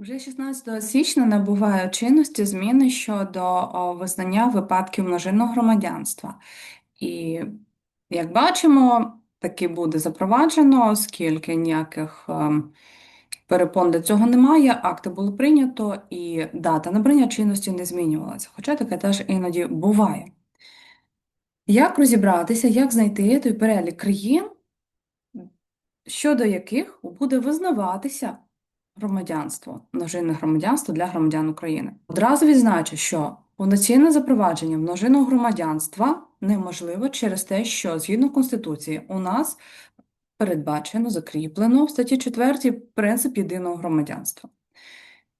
Вже 16 січня набувають чинності зміни щодо визнання випадків множинного громадянства. І, як бачимо, таки буде запроваджено, оскільки ніяких ем, перепон для цього немає, акти було прийнято, і дата набрання чинності не змінювалася. Хоча таке теж іноді буває. Як розібратися, як знайти той перелік країн, щодо яких буде визнаватися громадянство, множинне громадянство для громадян України. Одразу відзначу, що повноцінне запровадження множинного громадянства неможливо через те, що згідно Конституції у нас передбачено, закріплено в статті 4 принцип єдиного громадянства.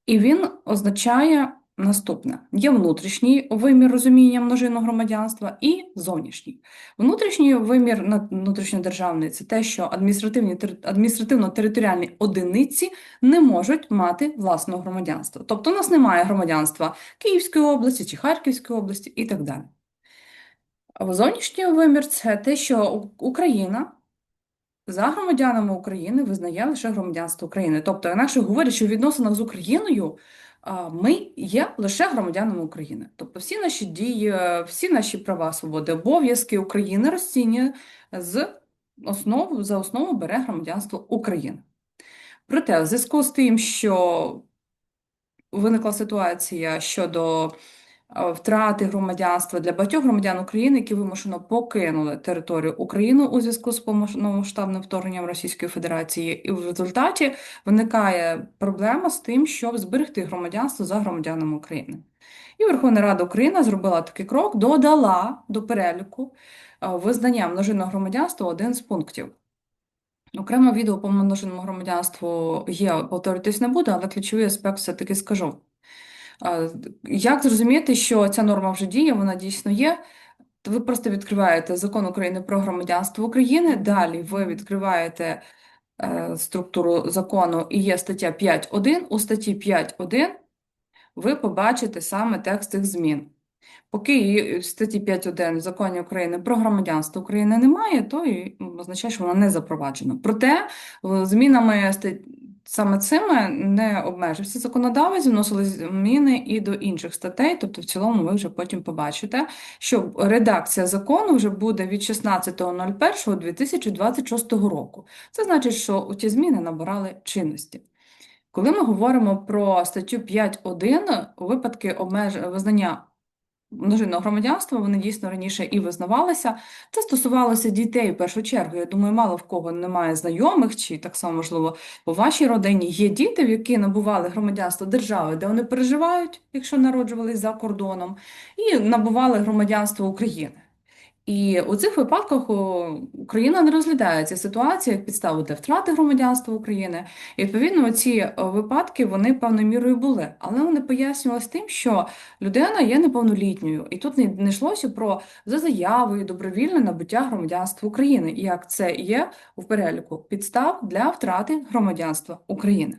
І він означає наступне: є внутрішній вимір розуміння множинного громадянства і зовнішній. Внутрішній вимір внутрішньодержавний це те, що адміністративні адміністративно-територіальні одиниці не можуть мати власного громадянства. Тобто у нас немає громадянства Київської області чи Харківської області і так далі. А Зовнішній вимір це те, що Україна за громадянами України визнає лише громадянство України. Тобто, інакше говорять, що в відносинах з Україною ми є лише громадянами України. Тобто всі наші дії, всі наші права, свободи, обов'язки України розцінює з основу, за основу бере громадянство України. Проте, в зв'язку з тим, що виникла ситуація щодо е, втрати громадянства для багатьох громадян України, які вимушено покинули територію України у зв'язку з повномасштабним вторгненням Російської Федерації, і в результаті виникає проблема з тим, щоб зберегти громадянство за громадянами України. І Верховна Рада України зробила такий крок, додала до переліку е, визнання множинного громадянства один з пунктів. Окремо відео по множинному громадянству є, повторюватись не буде, але ключовий аспект все-таки скажу. Як зрозуміти, що ця норма вже діє, вона дійсно є? Ви просто відкриваєте Закон України про громадянство України, далі ви відкриваєте е, структуру закону і є стаття 5.1. У статті 5.1 ви побачите саме текст цих змін. Поки її статті 5.1 в Законі України про громадянство України немає, то і означає, що вона не запроваджена. Проте змінами саме цими не обмежився законодавець, вносили зміни і до інших статей. Тобто, в цілому, ви вже потім побачите, що редакція закону вже буде від 16.01.2026 року. Це значить, що ті зміни набирали чинності. Коли ми говоримо про статтю 5.1, випадки обмеж... визнання множинного громадянства, вони дійсно раніше і визнавалися. Це стосувалося дітей в першу чергу. Я думаю, мало в кого немає знайомих, чи так само, можливо, у вашій родині є діти, які набували громадянство держави, де вони переживають, якщо народжувалися за кордоном, і набували громадянство України. І у цих випадках Україна не розглядає ці ситуації як підставу для втрати громадянства України. І відповідно ці випадки вони певною мірою були, але вони пояснювалися тим, що людина є неповнолітньою, і тут не, йшлося про за заявою добровільне набуття громадянства України, як це є в переліку підстав для втрати громадянства України.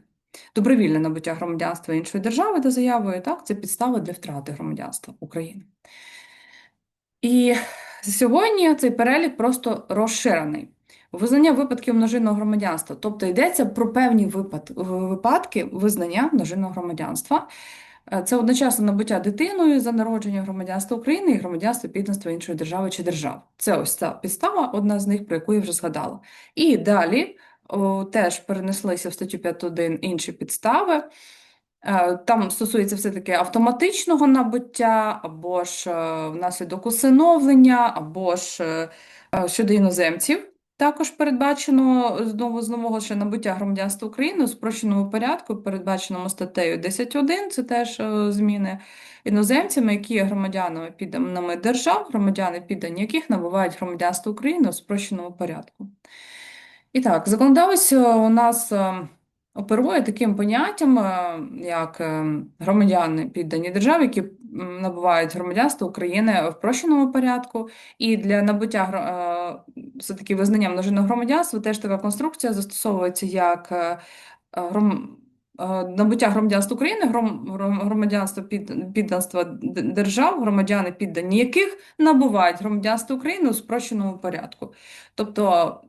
Добровільне набуття громадянства іншої держави за заявою, так, це підстава для втрати громадянства України. І сьогодні цей перелік просто розширений. Визнання випадків множинного громадянства, тобто йдеться про певні випад- випадки визнання множинного громадянства. Е, Це одночасно набуття дитиною за народження громадянства України і громадянства підданства іншої держави чи держав. Це ось ця підстава, одна з них, про яку я вже згадала. І далі о, теж перенеслися в статтю 5.1 інші підстави. Е, Там стосується все-таки автоматичного набуття, або ж е, внаслідок усиновлення, або ж е, щодо іноземців. Також передбачено знову з нового ще набуття громадянства України у спрощеному порядку, передбаченому статтею 10.1, це теж зміни іноземцями, які є громадянами підданими держав, громадяни піддані яких набувають громадянство України у спрощеному порядку. І так, законодавець у нас оперує таким поняттям, е, як е, громадяни піддані державі, які набувають громадянство України в прощеному порядку. І для набуття е, все-таки визнання множинного громадянства теж така конструкція застосовується як гром... набуття громадянства України, гром... гром- громадянство під... підданства держав, громадяни піддані яких набувають громадянство України у спрощеному порядку. Тобто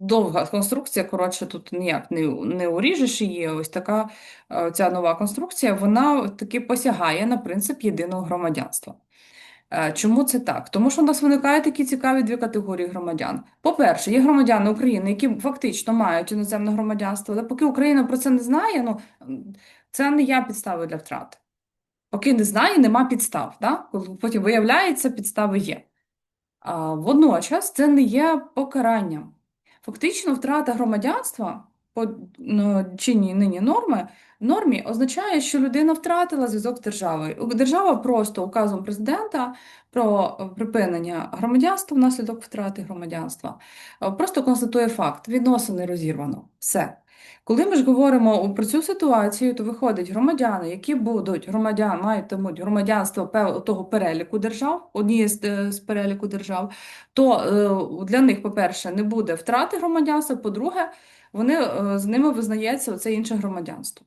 довга конструкція, коротше, тут ніяк не, не уріжеш її. Ось така е, ця нова конструкція, вона таки посягає на принцип єдиного громадянства. Е, Чому це так? Тому що у нас виникають такі цікаві дві категорії громадян. По-перше, є громадяни України, які фактично мають іноземне громадянство, але поки Україна про це не знає, ну це не є підставою для втрати. Поки не знає, нема підстав. Да? Потім виявляється, підстави є. А водночас це не є покаранням. Фактично, втрата громадянства чинній нині норми, нормі означає, що людина втратила зв'язок з державою. Держава просто указом президента про припинення громадянства внаслідок втрати громадянства е, просто констатує факт: відносини розірвано. Все. Коли ми ж говоримо про цю ситуацію, то виходить громадяни, які будуть громадян, матимуть громадянство того переліку держав, однієї з, е, з переліку держав, то е, для них, по-перше, не буде втрати громадянства, по-друге, вони, е, з ними визнається оце інше громадянство.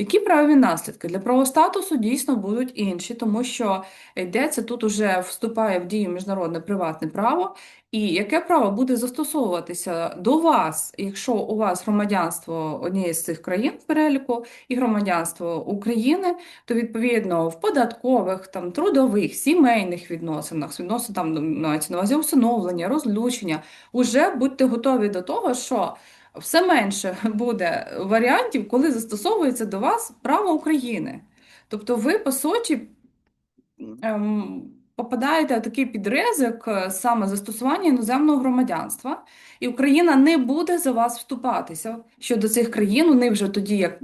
Які правові наслідки? Для правового статусу дійсно будуть інші, тому що йдеться тут уже вступає в дію міжнародне приватне право, і яке право буде застосовуватися до вас, якщо у вас громадянство однієї з цих країн в переліку і громадянство України, то відповідно в податкових, там трудових, сімейних відносинах, відносно там мається на увазі усиновлення, розлучення, уже будьте готові до того, що все менше буде варіантів, коли застосовується до вас право України. Тобто ви, по суті, ем, попадаєте в такий підризик е, саме застосування іноземного громадянства, і Україна не буде за вас вступатися щодо цих країн, вони вже тоді, як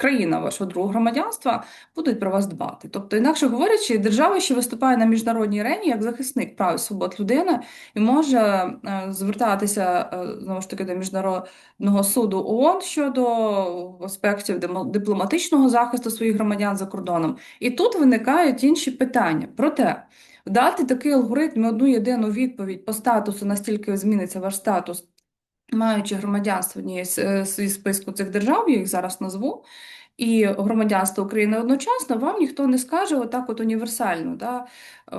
країна вашого другого громадянства, будуть про вас дбати. Тобто, інакше говорячи, держава ще виступає на міжнародній арені як захисник прав і свобод людини і може е, звертатися е, знову ж таки до міжнародного суду ООН щодо аспектів дипломатичного захисту своїх громадян за кордоном. І тут виникають інші питання. Проте дати такий алгоритм одну єдину відповідь по статусу, настільки зміниться ваш статус, маючи громадянство однієї з е, списку цих держав, я їх зараз назву, і громадянство України одночасно, вам ніхто не скаже отак от універсально, да, е,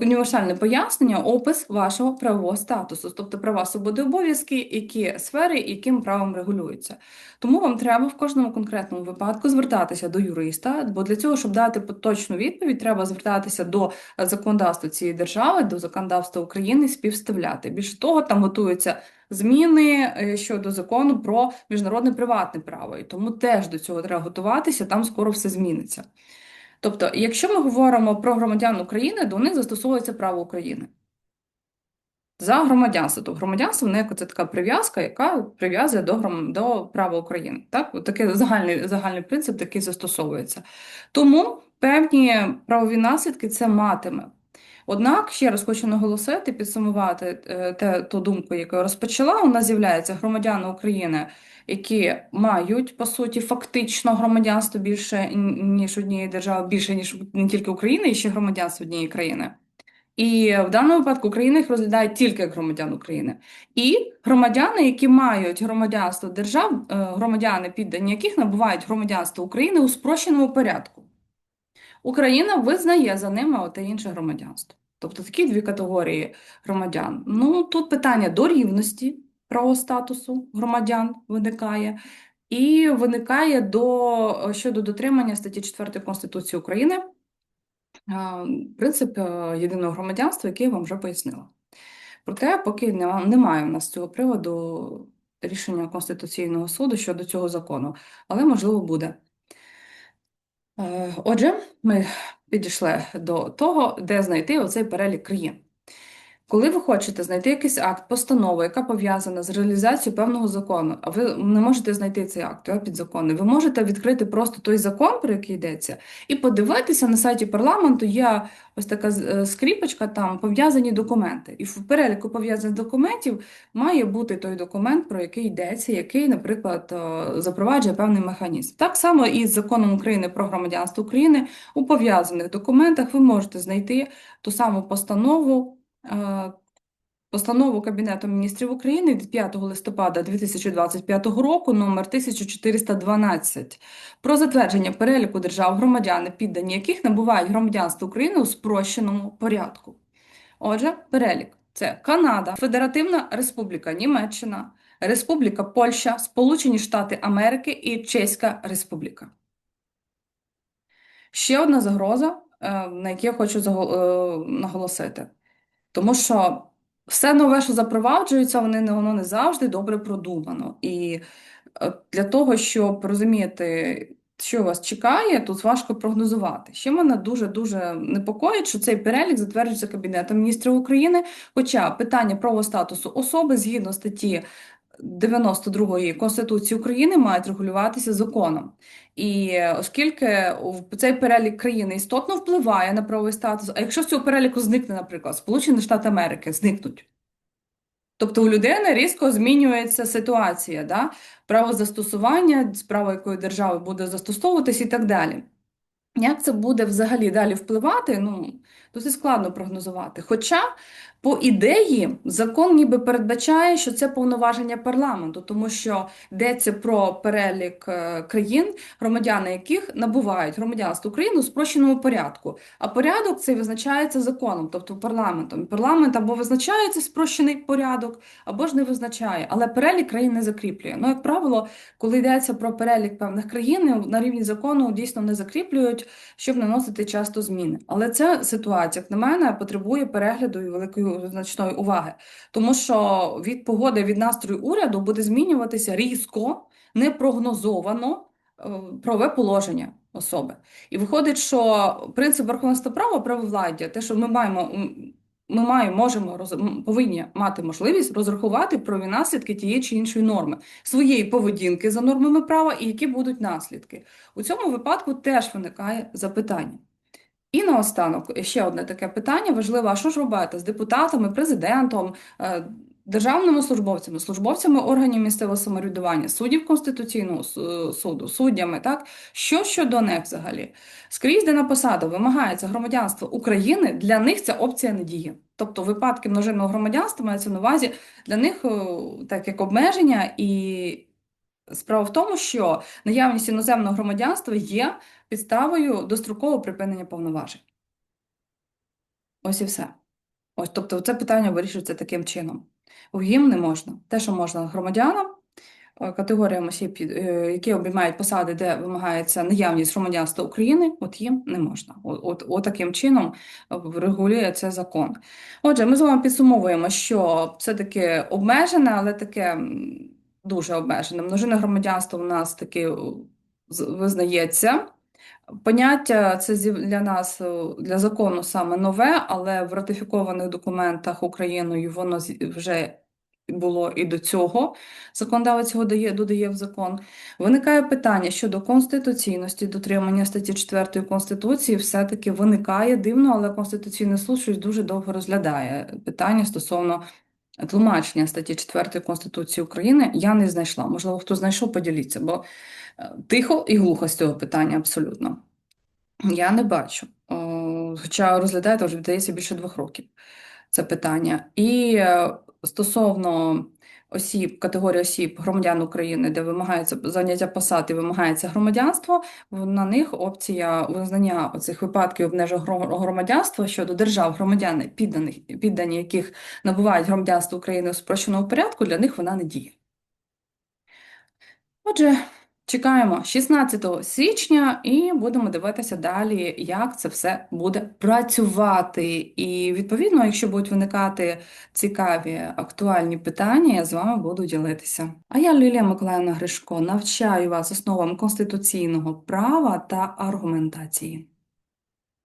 універсальне пояснення, опис вашого правового статусу, тобто права, свободи, обов'язки, які сфери, яким правом регулюються. Тому вам треба в кожному конкретному випадку звертатися до юриста, бо для цього, щоб дати точну відповідь, треба звертатися до законодавства цієї держави, до законодавства України співставляти. Більше того, там готуються зміни е, щодо закону про міжнародне приватне право, і тому теж до цього треба готуватися, там скоро все зміниться. Тобто, якщо ми говоримо про громадян України, до них застосовується право України. За громадянство. Тобто громадянство в це така прив'язка, яка прив'язує до гром... до права України. Так? От Такий загальний, загальний принцип такий застосовується. Тому певні правові наслідки це матиме. Однак, ще раз хочу наголосити, підсумувати е, те, ту думку, яку я розпочала. У нас з'являються громадяни України, які мають по суті фактично громадянство більше ніж однієї держави, більше ніж не тільки України, і ще громадянство однієї країни. І в даному випадку Україна їх розглядає тільки як громадян України. І громадяни, які мають громадянство держав, е, громадяни, піддані яких набувають громадянство України у спрощеному порядку. Україна визнає за ними оте інше громадянство. Тобто такі дві категорії громадян. Ну, тут питання до рівності правого статусу громадян виникає, і виникає до, щодо дотримання статті 4 Конституції України принцип е, єдиного громадянства, який я вам вже пояснила. Проте, поки немає в нас з цього приводу рішення Конституційного суду щодо цього закону, але можливо буде. Е, Отже, ми підійшли до того, де знайти оцей перелік країн. Коли ви хочете знайти якийсь акт, постанову, яка пов'язана з реалізацією певного закону, а ви не можете знайти цей акт, його підзаконний, ви можете відкрити просто той закон, про який йдеться, і подивитися на сайті парламенту. Є ось така е, скріпочка, там пов'язані документи. І в переліку пов'язаних документів має бути той документ, про який йдеться, який, наприклад, е, запроваджує певний механізм. Так само і з законом України про громадянство України у пов'язаних документах ви можете знайти ту саму постанову. Постанову Кабінету міністрів України від 5 листопада 2025 року номер 1412 про затвердження переліку держав громадяни, піддані яких набувають громадянство України у спрощеному порядку. Отже, перелік це Канада, Федеративна Республіка Німеччина, Республіка Польща, Сполучені Штати Америки і Чеська Республіка. Ще одна загроза, е, на яку я хочу е, наголосити. Тому що все нове, що запроваджується, вони не, воно не завжди добре продумано. І е, для того, щоб розуміти, що вас чекає, тут важко прогнозувати. Ще мене дуже-дуже непокоїть, що цей перелік затверджується Кабінетом міністрів України, хоча питання правового статусу особи згідно статті 92 Конституції України мають регулюватися законом. І е, оскільки цей перелік країни істотно впливає на правовий статус, а якщо з цього переліку зникне, наприклад, Сполучені Штати Америки зникнуть. Тобто у людини різко змінюється ситуація, да? право застосування, справа якої держави буде застосовуватись і так далі. Як це буде взагалі далі впливати, ну, досить складно прогнозувати. Хоча, по ідеї, закон ніби передбачає, що це повноваження парламенту, тому що йдеться про перелік е, країн, громадяни яких набувають громадянство України у спрощеному порядку. А порядок цей визначається законом, тобто парламентом. Парламент або визначає цей спрощений порядок, або ж не визначає, але перелік країн не закріплює. Ну, як правило, коли йдеться про перелік певних країн, на рівні закону дійсно не закріплюють, щоб наносити часто зміни. Але ця ситуація, як на мене, потребує перегляду і великої значної уваги, тому що від погоди, від настрою уряду буде змінюватися різко, непрогнозовано е, правове положення особи. І виходить, що принцип верховенства права правовладдя, те, що ми маємо. Ми маємо, можемо роз- повинні мати можливість розрахувати правові наслідки тієї чи іншої норми, своєї поведінки за нормами права і які будуть наслідки. У цьому випадку теж виникає запитання. І наостанок ще одне таке питання важливе: а що ж робити з депутатами, президентом, е, державними службовцями, службовцями органів місцевого самоврядування, суддів Конституційного суду, суддями, так? Що щодо них взагалі? Скрізь, де на посаду вимагається громадянство України, для них ця опція не діє. Тобто випадки множинного громадянства мається на увазі для них е, так як обмеження і. Справа в тому, що наявність іноземного громадянства є підставою дострокового припинення повноважень. Ось і все. Ось, тобто, це питання вирішується таким чином. Їм не можна. Те, що можна громадянам, е, категоріям осіб, е, які обіймають посади, де вимагається наявність громадянства України, от їм не можна. От, от, от таким чином е, регулює це закон. Отже, ми з вами підсумовуємо, що все-таки обмежене, але таке дуже обмежене. Множинне громадянство у нас таки визнається. Поняття це для нас, е, для закону саме нове, але в ратифікованих документах Україною воно вже було і до цього. Законодавець його дає, додає в закон. Виникає питання щодо конституційності, дотримання статті 4 Конституції. Все-таки виникає дивно, але Конституційний суд щось дуже довго розглядає питання стосовно тлумачення статті 4 Конституції України. Я не знайшла. Можливо, хто знайшов, поділіться, бо е, тихо і глухо з цього питання абсолютно. Я не бачу. Хоча розглядаєте вже, здається, більше двох років це питання. І е, стосовно осіб, категорії осіб, громадян України, де вимагається заняття посад і вимагається громадянство, на них опція визнання оцих випадків обмежень гро- громадянства щодо держав громадян, підданих, піддані яких набувають громадянство України у спрощеному порядку, для них вона не діє. Отже, чекаємо 16 січня і будемо дивитися далі, як це все буде працювати. І відповідно, якщо будуть виникати цікаві актуальні питання, я з вами буду ділитися. А я Лілія Миколаївна Гришко навчаю вас основам конституційного права та аргументації.